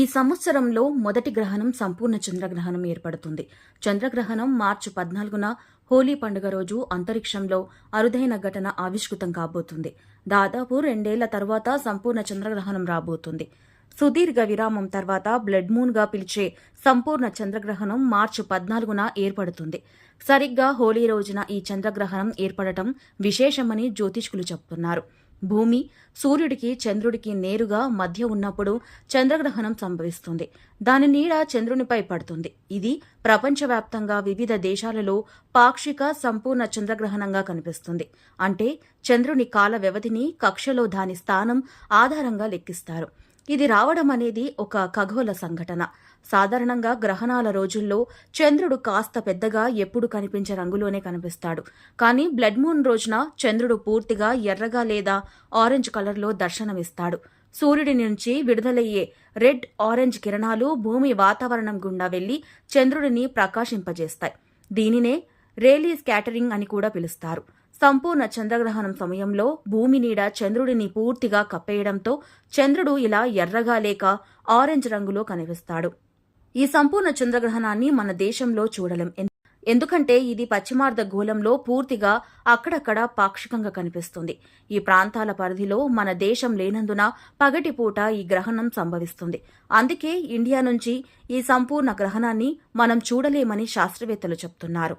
ఈ సంవత్సరంలో మొదటి గ్రహణం సంపూర్ణ చంద్రగ్రహణం ఏర్పడుతుంది. చంద్రగ్రహణం మార్చి పద్నాలుగున హోలీ పండుగ రోజు అంతరిక్షంలో అరుదైన ఘటన ఆవిష్కృతం కాబోతుంది. దాదాపు రెండేళ్ళ తర్వాత సంపూర్ణ చంద్రగ్రహణం రాబోతుంది. సుదీర్ఘ విరామం తర్వాత బ్లడ్ మూన్గా పిలిచే సంపూర్ణ చంద్రగ్రహణం మార్చి పద్నాలుగున ఏర్పడుతుంది. సరిగ్గా హోలీ రోజున ఈ చంద్రగ్రహణం ఏర్పడటం విశేషమని జ్యోతిష్కులు చెబుతున్నారు భూమి సూర్యుడికి చంద్రుడికి నేరుగా మధ్య ఉన్నప్పుడు చంద్రగ్రహణం సంభవిస్తుంది. దాని నీడ చంద్రునిపై పడుతుంది. ఇది ప్రపంచవ్యాప్తంగా వివిధ దేశాలలో పాక్షిక సంపూర్ణ చంద్రగ్రహణంగా కనిపిస్తుంది. అంటే చంద్రుని కాల వ్యవధిని కక్షలో దాని స్థానం ఆధారంగా లెక్కిస్తారు. ఇది రావడం అనేది ఒక ఖగోళ సంఘటన. సాధారణంగా గ్రహణాల రోజుల్లో చంద్రుడు కాస్త పెద్దగా ఎప్పుడు కనిపించే రంగులోనే కనిపిస్తాడు. కానీ బ్లడ్ మూన్ రోజున చంద్రుడు పూర్తిగా ఎర్రగా లేదా ఆరెంజ్ కలర్లో దర్శనమిస్తాడు. సూర్యుడి నుంచి విడుదలయ్యే రెడ్ ఆరెంజ్ కిరణాలు భూమి వాతావరణం గుండా వెళ్ళి చంద్రుడిని ప్రకాశింపజేస్తాయి. దీనినే రేలీ స్కాటరింగ్ అని కూడా పిలుస్తారు. సంపూర్ణ చంద్రగ్రహణం సమయంలో భూమి నీడ చంద్రుడిని పూర్తిగా కప్పేయడంతో చంద్రుడు ఇలా ఎర్రగా లేక ఆరెంజ్ రంగులో కనిపిస్తాడు. ఈ సంపూర్ణ చంద్రగ్రహణాన్ని మన దేశంలో చూడలేం. ఎందుకంటే ఇది పశ్చిమార్ధ గోళంలో పూర్తిగా అక్కడక్కడ పాక్షికంగా కనిపిస్తుంది. ఈ ప్రాంతాల పరిధిలో మన దేశం లేనందున పగటిపూట ఈ గ్రహణం సంభవిస్తుంది. అందుకే ఇండియా నుంచి ఈ సంపూర్ణ గ్రహణాన్ని మనం చూడలేమని శాస్త్రవేత్తలు చెప్తున్నారు.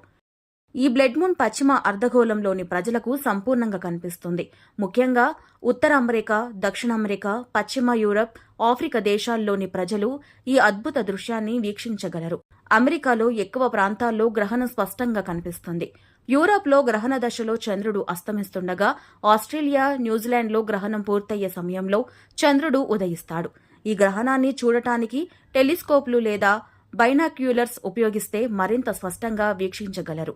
ఈ బ్లడ్ మూన్ పశ్చిమ అర్ధగోళంలోని ప్రజలకు సంపూర్ణంగా కనిపిస్తుంది. ముఖ్యంగా ఉత్తర అమెరికా దక్షిణ అమెరికా పశ్చిమ యూరప్ ఆఫ్రికా దేశాల్లోని ప్రజలు ఈ అద్భుత దృశ్యాన్ని వీక్షించగలరు. అమెరికాలో ఎక్కువ ప్రాంతాల్లో గ్రహణం స్పష్టంగా కనిపిస్తుంది. యూరప్లో గ్రహణ దశలో చంద్రుడు అస్తమిస్తుండగా ఆస్ట్రేలియా న్యూజిలాండ్లో గ్రహణం పూర్తయ్యే సమయంలో చంద్రుడు ఉదయిస్తాడు. ఈ గ్రహణాన్ని చూడటానికి టెలిస్కోప్లు లేదా బైనాక్యులర్స్ ఉపయోగిస్తే మరింత స్పష్టంగా వీక్షించగలరు.